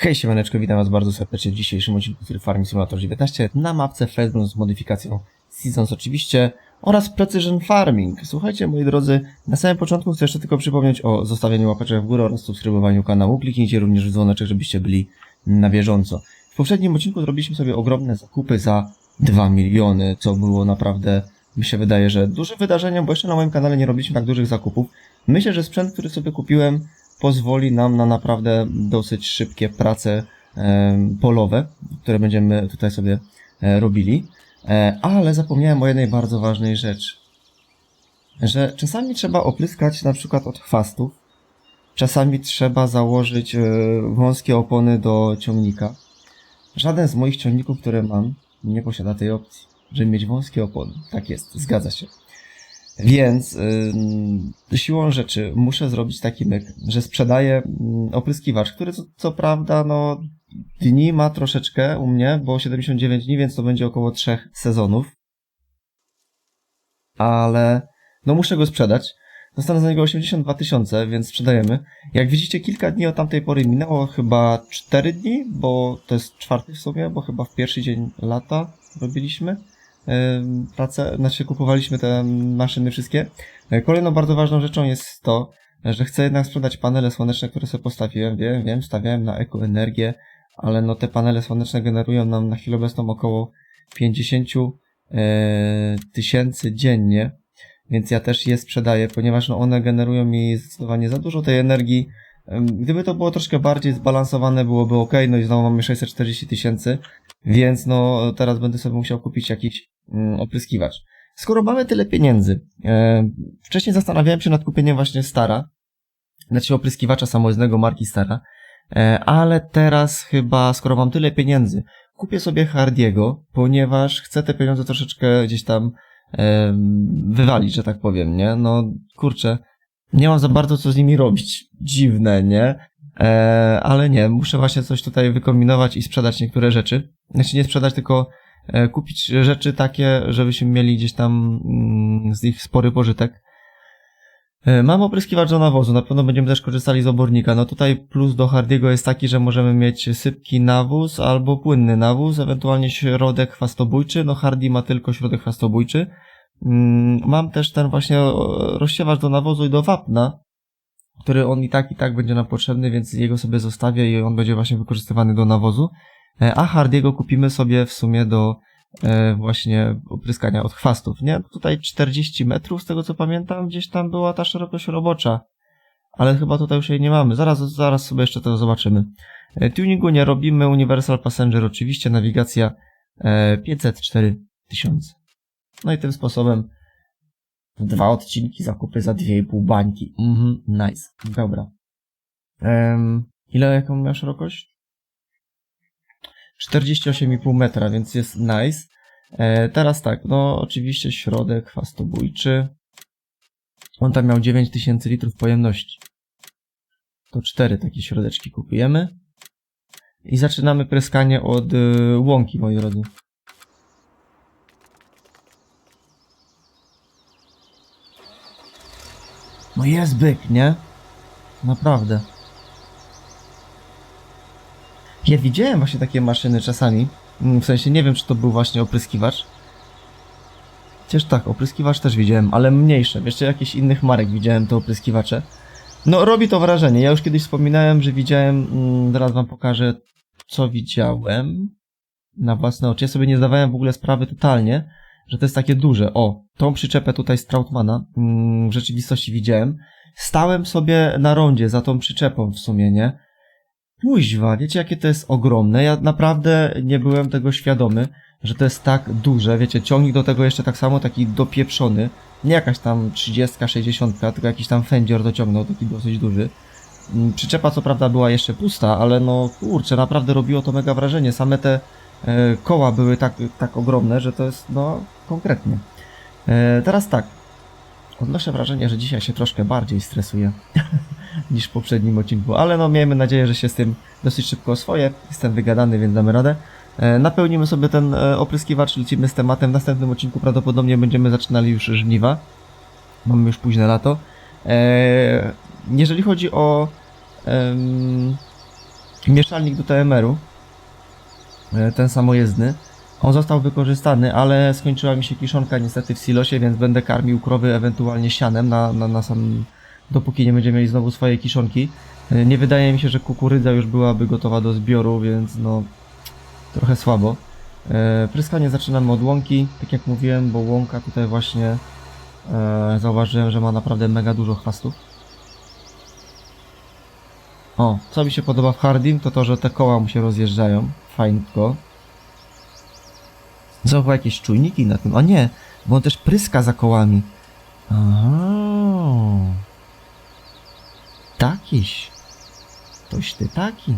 Hej siemaneczko, witam was bardzo serdecznie w dzisiejszym odcinku Free Farming Simulator 19 na mapce Fairground z modyfikacją Seasons oczywiście oraz Precision Farming. Słuchajcie moi drodzy, na samym początku chcę jeszcze tylko przypomnieć o zostawieniu łapeczek w górę oraz subskrybowaniu kanału. Kliknijcie również w dzwoneczek, żebyście byli na bieżąco. W poprzednim odcinku zrobiliśmy sobie ogromne zakupy za 2 miliony, co było naprawdę, mi się wydaje, że dużym wydarzeniem, bo jeszcze na moim kanale nie robiliśmy tak dużych zakupów. Myślę, że sprzęt, który sobie kupiłem, pozwoli nam na naprawdę dosyć szybkie prace polowe, które będziemy tutaj sobie e, robili. E, ale zapomniałem o jednej bardzo ważnej rzeczy. Że czasami trzeba opryskać na przykład od chwastów, czasami trzeba założyć e, wąskie opony do ciągnika. Żaden z moich ciągników, które mam, nie posiada tej opcji, żeby mieć wąskie opony. Tak jest, zgadza się. Więc yy, siłą rzeczy muszę zrobić taki myk, że sprzedaję opryskiwacz, który co, co prawda no dni ma troszeczkę u mnie, bo 79 dni, więc to będzie około 3 sezonów. Ale no muszę go sprzedać. Dostanę za niego 82 tysiące, więc sprzedajemy. Jak widzicie, kilka dni od tamtej pory minęło chyba 4 dni, bo to jest czwarty w sumie, bo chyba w pierwszy dzień lata robiliśmy em, pracę, znaczy kupowaliśmy te maszyny wszystkie. E, Kolejną bardzo ważną rzeczą jest to, że chcę jednak sprzedać panele słoneczne, które sobie postawiłem. Wiem, wiem, stawiałem na ekoenergię, ale no te panele słoneczne generują nam na chwilę obecną około 50 e, tysięcy dziennie, więc ja też je sprzedaję, ponieważ no one generują mi zdecydowanie za dużo tej energii. Gdyby to było troszkę bardziej zbalansowane, byłoby ok, no i znowu mamy 640 tysięcy, więc no teraz będę sobie musiał kupić jakiś opryskiwacz. Skoro mamy tyle pieniędzy, e, wcześniej zastanawiałem się nad kupieniem właśnie Stara, znaczy opryskiwacza samojezdnego marki Stara, e, ale teraz chyba, skoro mam tyle pieniędzy, kupię sobie Hardiego, ponieważ chcę te pieniądze troszeczkę gdzieś tam e, wywalić, że tak powiem, nie? No kurczę, nie mam za bardzo co z nimi robić. Dziwne, nie? Ale nie, muszę właśnie coś tutaj wykombinować i sprzedać niektóre rzeczy. Znaczy nie sprzedać, tylko kupić rzeczy takie, żebyśmy mieli gdzieś tam mm, z nich spory pożytek. E, Mam opryskiwacz do nawozu, na pewno będziemy też korzystali z obornika. No tutaj plus do Hardiego jest taki, że możemy mieć sypki nawóz albo płynny nawóz, ewentualnie środek chwastobójczy. No Hardy ma tylko środek chwastobójczy. Mm, Mam też ten właśnie o, rozsiewacz do nawozu i do wapna, który on i tak i tak będzie nam potrzebny, więc jego sobie zostawię i on będzie właśnie wykorzystywany do nawozu. E, A Hardiego kupimy sobie w sumie do e, właśnie opryskania od chwastów, nie? Tutaj 40 metrów, z tego co pamiętam, gdzieś tam była ta szerokość robocza. Ale chyba tutaj już jej nie mamy. Zaraz, zaraz sobie jeszcze to zobaczymy. E, Tuningu nie robimy. Universal Passenger oczywiście. Nawigacja e, 504 tysiące. No i tym sposobem dwa odcinki zakupy za 2,5 bańki. Mhm, nice. Dobra. Em, ile jaką miał szerokość? 48,5 metra, więc jest nice. E, teraz tak, no oczywiście środek chwastobójczy. On tam miał 9000 litrów pojemności. To cztery takie środeczki kupujemy. I zaczynamy pryskanie od y, łąki, moi drodzy. No jest byk, nie? Naprawdę. Ja widziałem właśnie takie maszyny czasami. Mm, W sensie nie wiem, czy to był właśnie opryskiwacz. Chociaż tak, opryskiwacz też widziałem, ale mniejsze. Jeszcze jakichś innych marek widziałem te opryskiwacze. No, robi to wrażenie. Ja już kiedyś wspominałem, że widziałem. Mm, zaraz wam pokażę, co widziałem na własne oczy. Ja sobie nie zdawałem w ogóle sprawy totalnie, że to jest takie duże. O, tą przyczepę tutaj z Trautmana mm, w rzeczywistości widziałem. Stałem sobie na rondzie za tą przyczepą w sumie, nie? Kuźwa, wiecie jakie to jest ogromne? Ja naprawdę nie byłem tego świadomy, że to jest tak duże. Wiecie, ciągnik do tego jeszcze tak samo, taki dopieprzony. Nie jakaś tam 30, 60, tylko jakiś tam fędzior dociągnął, taki dosyć duży. Mm, Przyczepa co prawda była jeszcze pusta, ale no kurczę, naprawdę robiło to mega wrażenie. Same te e, koła były tak, tak ogromne, że to jest no konkretnie. E, teraz tak. Odnoszę wrażenie, że dzisiaj się troszkę bardziej stresuję niż w poprzednim odcinku, ale no miejmy nadzieję, że się z tym dosyć szybko oswoję. Jestem wygadany, więc damy radę. E, Napełnimy sobie ten e, opryskiwacz, lecimy z tematem. W następnym odcinku prawdopodobnie będziemy zaczynali już żniwa. Mamy już późne lato. E, Jeżeli chodzi o mieszalnik do TMR-u, ten samojezdny. On został wykorzystany, ale skończyła mi się kiszonka niestety w silosie, więc będę karmił krowy ewentualnie sianem na, na, na sam, dopóki nie będziemy mieli znowu swojej kiszonki. E, Nie wydaje mi się, że kukurydza już byłaby gotowa do zbioru, więc no trochę słabo. E, Pryskanie zaczynamy od łąki, tak jak mówiłem, bo łąka tutaj właśnie e, zauważyłem, że ma naprawdę mega dużo chwastów. O, co mi się podoba w Hardim, to to, że te koła mu się rozjeżdżają. Fajnko. Zauważ jakieś czujniki na tym. A nie, bo on też pryska za kołami. Aha. Takiś. Toś ty taki.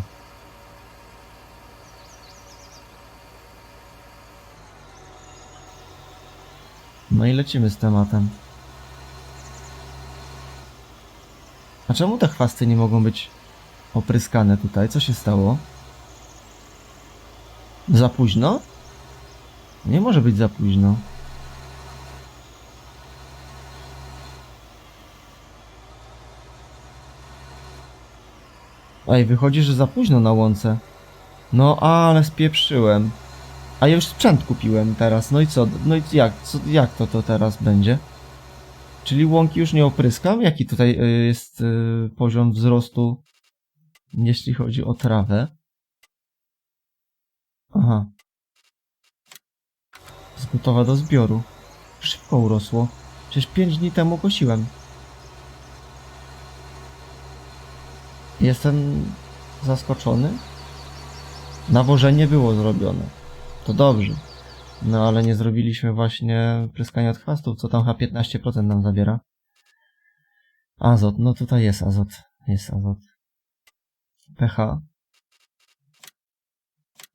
No i lecimy z tematem. A czemu te chwasty nie mogą być opryskane tutaj? Co się stało? Za późno? Nie może być za późno. Ej, wychodzi, że za późno na łące. No, ale spieprzyłem. A ja już sprzęt kupiłem teraz. No i co? No i jak? Co, jak to to teraz będzie? Czyli łąki już nie opryskam? Jaki tutaj y, jest y, poziom wzrostu, jeśli chodzi o trawę? Aha. Gotowa do zbioru. Szybko urosło. Przecież 5 dni temu kosiłem. Jestem zaskoczony. Nawożenie było zrobione. To dobrze. No ale nie zrobiliśmy właśnie pryskania od chwastów, co tam chyba 15% nam zabiera. Azot, no tutaj jest azot. Jest azot. pH.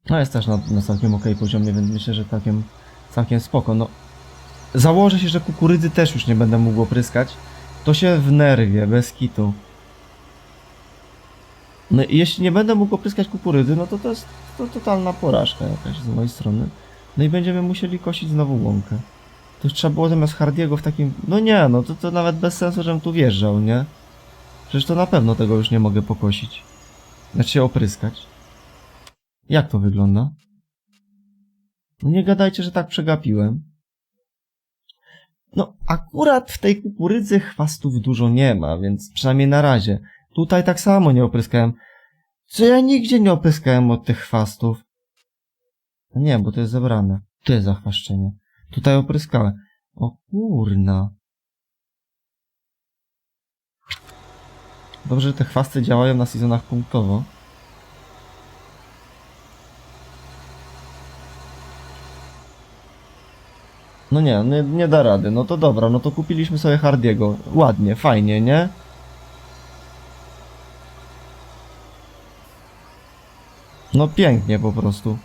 No jest też na, na całkiem ok poziomie, więc myślę, że całkiem, całkiem spoko. No, założę się, że kukurydzy też już nie będę mógł opryskać. To się w nerwie, bez kitu. No jeśli nie będę mógł opryskać kukurydzy, no to to jest to totalna porażka jakaś z mojej strony. No i będziemy musieli kosić znowu łąkę. To już trzeba było zamiast Hardiego w takim... No nie, no to, to nawet bez sensu, żebym tu wjeżdżał, nie? Przecież to na pewno tego już nie mogę pokosić. Znaczy się opryskać. Jak to wygląda? No nie gadajcie, że tak przegapiłem. No akurat w tej kukurydzy chwastów dużo nie ma, więc przynajmniej na razie. Tutaj tak samo nie opryskałem. Co ja nigdzie nie opryskałem od tych chwastów. No Nie, bo to jest zebrane. Tu jest zachwaszczenie. Tutaj opryskałem. O kurna. Dobrze, że te chwasty działają na sezonach punktowo. No nie, nie, nie da rady. No to dobra, no to kupiliśmy sobie Hardiego. Ładnie, fajnie, nie? No pięknie po prostu.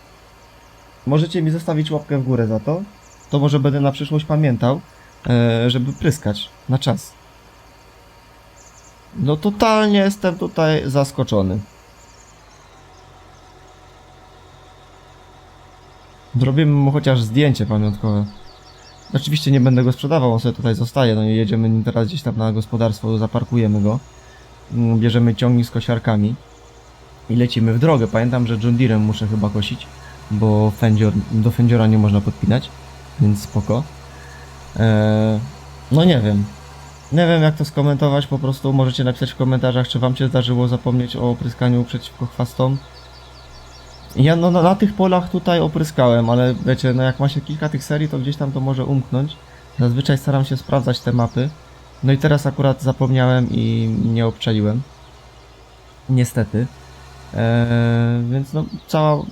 Możecie mi zostawić łapkę w górę za to. To może będę na przyszłość pamiętał, e, żeby pryskać na czas. No totalnie jestem tutaj zaskoczony. Zrobimy mu chociaż zdjęcie pamiątkowe. Oczywiście nie będę go sprzedawał, on sobie tutaj zostaje, no i jedziemy nim teraz gdzieś tam na gospodarstwo, zaparkujemy go. Mm, Bierzemy ciągnik z kosiarkami i lecimy w drogę. Pamiętam, że John Deerem muszę chyba kosić, bo do fędziora nie można podpinać, więc spoko. Eee, no nie wiem. Nie wiem jak to skomentować, po prostu możecie napisać w komentarzach, czy wam się zdarzyło zapomnieć o opryskaniu przeciwko chwastom. Ja no na, na tych polach tutaj opryskałem, ale wiecie, no jak ma się kilka tych serii, to gdzieś tam to może umknąć. Zazwyczaj staram się sprawdzać te mapy. No i teraz akurat zapomniałem i nie obczaiłem. Niestety. Eee, więc no cała,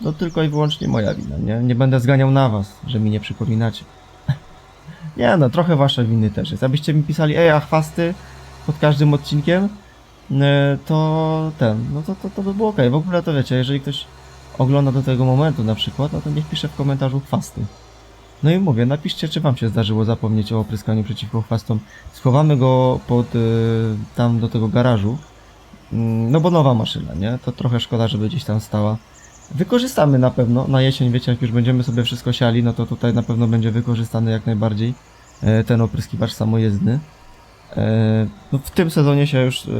no tylko i wyłącznie moja wina, nie? Nie będę zganiał na was, że mi nie przypominacie. nie no, trochę wasze winy też jest. Abyście mi pisali, ej, a chwasty pod każdym odcinkiem, e, to ten, no to, to, to by było ok. W ogóle to wiecie, jeżeli ktoś ogląda do tego momentu na przykład, no to niech pisze w komentarzu chwasty. No i mówię, napiszcie, czy wam się zdarzyło zapomnieć o opryskaniu przeciwko chwastom. Schowamy go pod y, tam do tego garażu. Mm, No bo nowa maszyna, nie? To trochę szkoda, żeby gdzieś tam stała. Wykorzystamy na pewno na jesień, wiecie, jak już będziemy sobie wszystko siali, no to tutaj na pewno będzie wykorzystany jak najbardziej e, ten opryskiwacz samojezdny. E, No w tym sezonie się już e,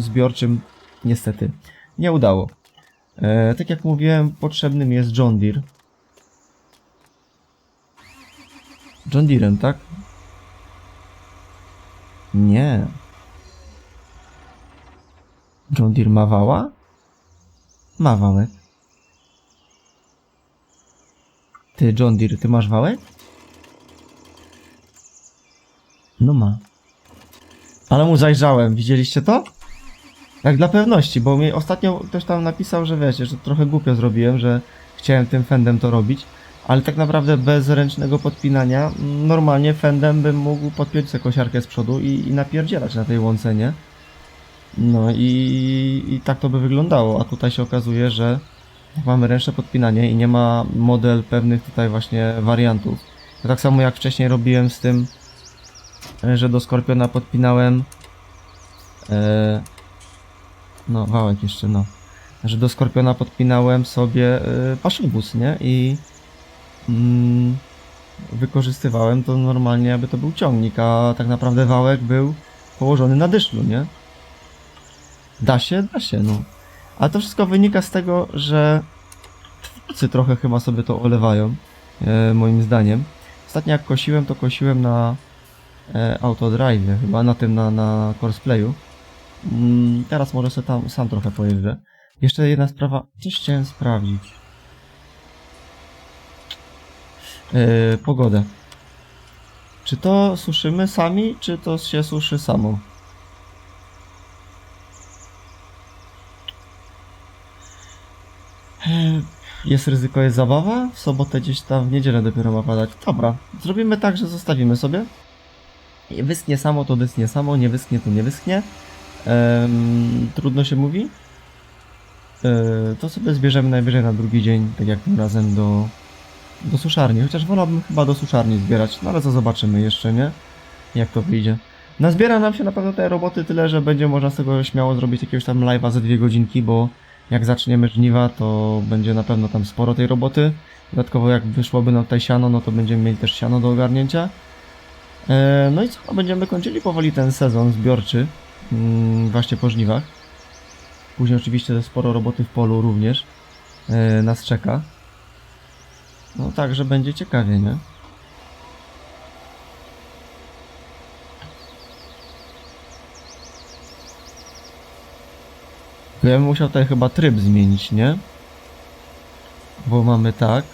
zbiorczym niestety nie udało. E, tak jak mówiłem, potrzebnym jest John Deere. John Deerem, tak? Nie. John Deere ma wała? Ma wałek. Ty, John Deere, ty masz wałek? No ma. Ale mu zajrzałem, widzieliście to? Tak dla pewności, bo mi ostatnio ktoś tam napisał, że wiecie, że trochę głupio zrobiłem, że chciałem tym fendem to robić, ale tak naprawdę bez ręcznego podpinania normalnie fendem bym mógł podpiąć sobie kosiarkę z przodu i, i napierdzielać na tej łące, nie? No i, i tak to by wyglądało, a tutaj się okazuje, że mamy ręczne podpinanie i nie ma model pewnych tutaj właśnie wariantów. To tak samo jak wcześniej robiłem z tym, że do Skorpiona podpinałem e, no wałek jeszcze, no że do Skorpiona podpinałem sobie e, paszybus, nie? I mm, wykorzystywałem to normalnie, aby to był ciągnik, a tak naprawdę wałek był położony na dyszlu, nie? Da się, da się, no. A to wszystko wynika z tego, że twórcy trochę chyba sobie to olewają, e, moim zdaniem. Ostatnio jak kosiłem, to kosiłem na e, Autodrive, chyba na tym, na, na Courseplayu. Mm, teraz może sobie tam sam trochę pojeżdżę. Jeszcze jedna sprawa, coś chciałem sprawdzić. E, pogodę. Czy to suszymy sami, czy to się suszy samo? E, Jest ryzyko, jest zabawa. W sobotę gdzieś tam w niedzielę dopiero ma padać. Dobra, zrobimy tak, że zostawimy sobie. Wyschnie samo, to wyschnie samo, nie wyschnie, to nie wyschnie. Em, trudno się mówi. E, to sobie zbierzemy najwyżej na drugi dzień, tak jak tym razem do, do suszarni. Chociaż wolałbym chyba do suszarni zbierać, no ale to zobaczymy jeszcze, nie? Jak to wyjdzie. Nazbiera nam się na pewno tej roboty tyle, że będzie można z tego śmiało zrobić jakiegoś tam live'a ze dwie godzinki, bo jak zaczniemy żniwa, to będzie na pewno tam sporo tej roboty. Dodatkowo jak wyszłoby nam tutaj siano, no to będziemy mieli też siano do ogarnięcia. E, no i co, będziemy kończyli powoli ten sezon zbiorczy, właśnie po żniwach. Później oczywiście sporo roboty w polu również e, nas czeka. No także będzie ciekawie, nie? Ja bym musiał tutaj chyba tryb zmienić, nie? Bo mamy tak.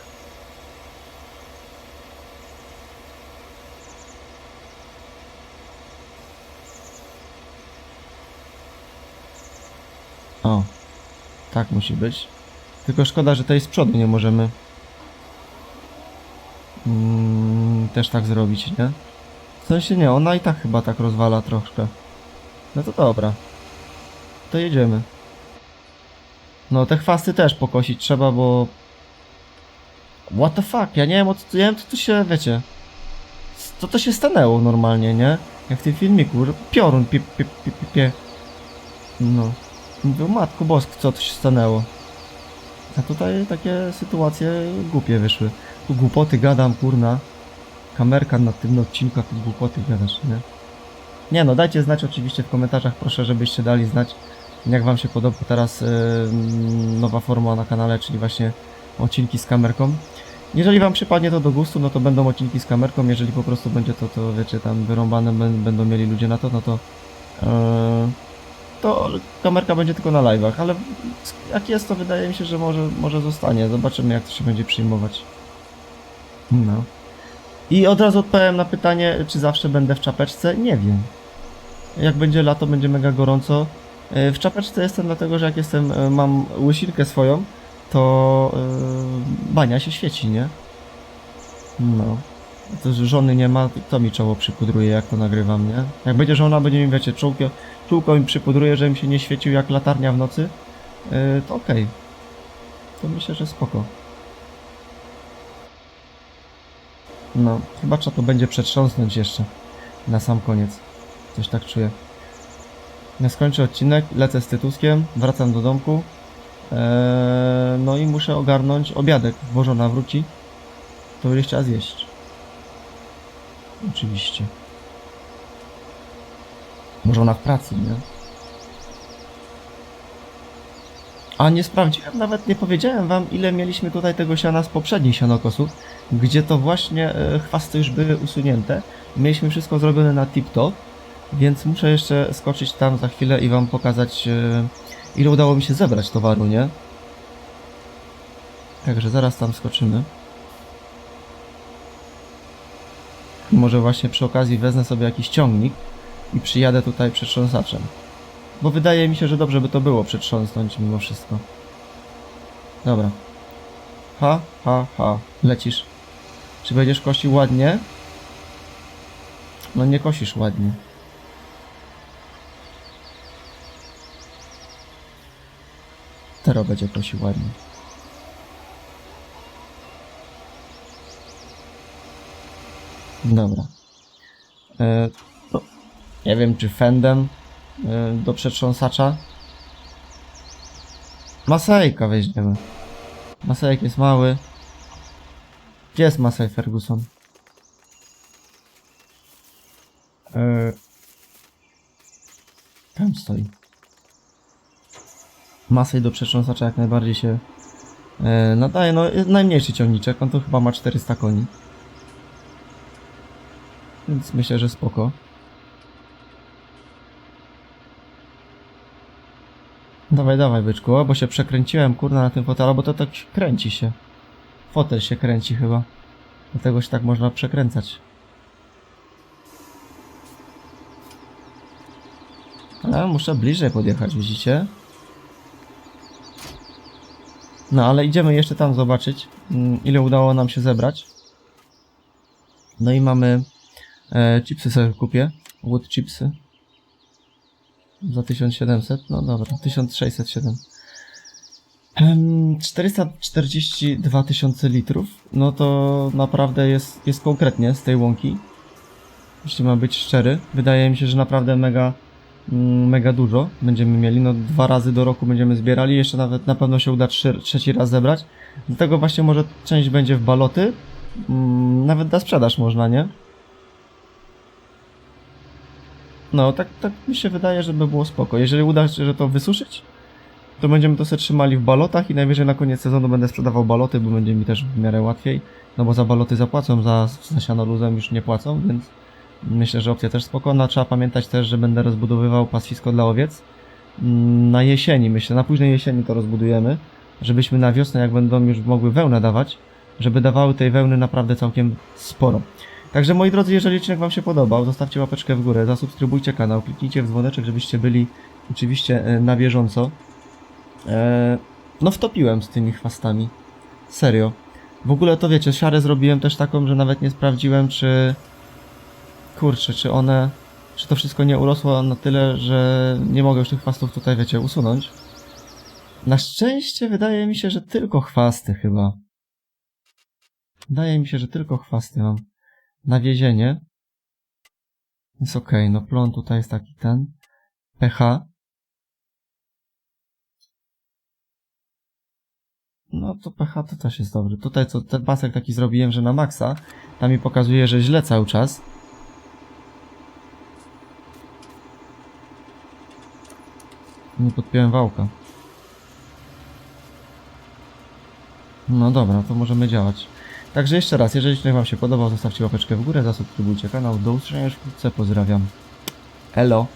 O, tak musi być. Tylko szkoda, że tej z przodu nie możemy mm, też tak zrobić, nie? W sensie nie, ona i tak chyba tak rozwala troszkę. No to dobra. To jedziemy. No te chwasty też pokosić trzeba, bo... What the fuck, ja nie wiem, ja co tu się, wiecie... Co to się stanęło normalnie, nie? Jak w tym filmiku, że piorun pie, pie, pie, pie, pie. No. Mówię, matko bosk, co to się stanęło? A tutaj takie sytuacje głupie wyszły. Tu głupoty gadam, kurna. Kamerka na tym odcinku, tu głupoty gadasz, nie? Nie no, dajcie znać oczywiście w komentarzach, proszę, żebyście dali znać, jak wam się podoba teraz y, nowa forma na kanale, czyli właśnie odcinki z kamerką. Jeżeli wam przypadnie to do gustu, no to będą odcinki z kamerką, jeżeli po prostu będzie to, to wiecie, tam wyrąbane bę- będą mieli ludzie na to, no to y, to kamerka będzie tylko na live'ach, ale jak jest, to wydaje mi się, że może, może zostanie. Zobaczymy, jak to się będzie przyjmować. No. I od razu odpowiem na pytanie, czy zawsze będę w czapeczce? Nie wiem. Jak będzie lato, będzie mega gorąco. E, W czapeczce jestem dlatego, że jak jestem, e, mam łysinkę swoją, to e, bania się świeci, nie? No. To, że żony nie ma, to mi czoło przypudruje, jak to nagrywam, nie? Jak będzie żona, będzie mi, wiecie, czółko, czółko mi przypudruje, żebym się nie świecił jak latarnia w nocy, e, to okej. To myślę, że spoko. No, chyba trzeba to będzie przetrząsnąć jeszcze. Na sam koniec. Coś tak czuję. Ja skończę odcinek, lecę z Tytuskiem, wracam do domku. Eee, no i muszę ogarnąć obiadek, bo żona wróci. To będzie chciała zjeść. Oczywiście. Może ona w pracy, nie? A nie sprawdziłem, nawet nie powiedziałem wam, ile mieliśmy tutaj tego siana z poprzednich sianokosów, gdzie to właśnie e, chwasty już były usunięte. Mieliśmy wszystko zrobione na tip-top, więc muszę jeszcze skoczyć tam za chwilę i wam pokazać, e, ile udało mi się zebrać towaru, nie? Także zaraz tam skoczymy. Może właśnie przy okazji wezmę sobie jakiś ciągnik i przyjadę tutaj przetrząsaczem. Bo wydaje mi się, że dobrze by to było przetrząsnąć mimo wszystko. Dobra. Ha, ha, ha. Lecisz. Czy będziesz kosił ładnie? No nie kosisz ładnie. Teraz będzie kosił ładnie. Dobra. E, nie wiem, czy fendem e, do przetrząsacza. Masejka weźmiemy. Masejek jest mały. Gdzie jest Masej Ferguson? E, tam stoi. Masej do przetrząsacza jak najbardziej się e, nadaje. No, najmniejszy ciągniczek, on to chyba ma 400 koni. Więc myślę, że spoko. Dawaj, dawaj, byczku, bo się przekręciłem, kurna, na tym fotelu, bo to tak kręci się. Fotel się kręci chyba. Dlatego się tak można przekręcać. Ale muszę bliżej podjechać, widzicie? No, ale idziemy jeszcze tam zobaczyć, mm, ile udało nam się zebrać. No i mamy E, chipsy sobie kupię. Wood chipsy. Za 1700. No dobra, 1607. Em, 442 tysiące litrów. No to naprawdę jest, jest konkretnie z tej łąki. Jeśli mam być szczery. Wydaje mi się, że naprawdę mega, mm, mega dużo będziemy mieli. No dwa razy do roku będziemy zbierali. Jeszcze nawet na pewno się uda trzy, trzeci raz zebrać. Dlatego właśnie może część będzie w baloty. Mm, nawet na sprzedaż można, nie? No, tak, tak mi się wydaje, żeby było spoko. Jeżeli uda się, że to wysuszyć, to będziemy to sobie trzymali w balotach i najwyżej na koniec sezonu będę sprzedawał baloty, bo będzie mi też w miarę łatwiej. No bo za baloty zapłacą, za, za siano luzem już nie płacą, więc myślę, że opcja też spoko. No, trzeba pamiętać też, że będę rozbudowywał paswisko dla owiec. Mm, Na jesieni, myślę, na późnej jesieni to rozbudujemy, żebyśmy na wiosnę, jak będą już mogły wełnę dawać, żeby dawały tej wełny naprawdę całkiem sporo. Także moi drodzy, jeżeli odcinek Wam się podobał, zostawcie łapeczkę w górę, zasubskrybujcie kanał, kliknijcie w dzwoneczek, żebyście byli oczywiście e, na bieżąco. E, no wtopiłem z tymi chwastami. Serio. W ogóle to wiecie, siarę zrobiłem też taką, że nawet nie sprawdziłem, czy... Kurczę, czy one... Czy to wszystko nie urosło na tyle, że nie mogę już tych chwastów tutaj, wiecie, usunąć. Na szczęście wydaje mi się, że tylko chwasty chyba. Wydaje mi się, że tylko chwasty mam nawiezienie. Jest ok, no plon tutaj jest taki ten. pH. No to pH to też jest dobry. Tutaj co, ten pasek taki zrobiłem, że na maksa. Tam mi pokazuje, że źle cały czas. Nie podpiąłem wałka. No dobra, to możemy działać. Także jeszcze raz, jeżeli odcinek Wam się podobał, zostawcie łapeczkę w górę, zasubskrybujcie kanał. Do usłyszenia już wkrótce, pozdrawiam. Elo.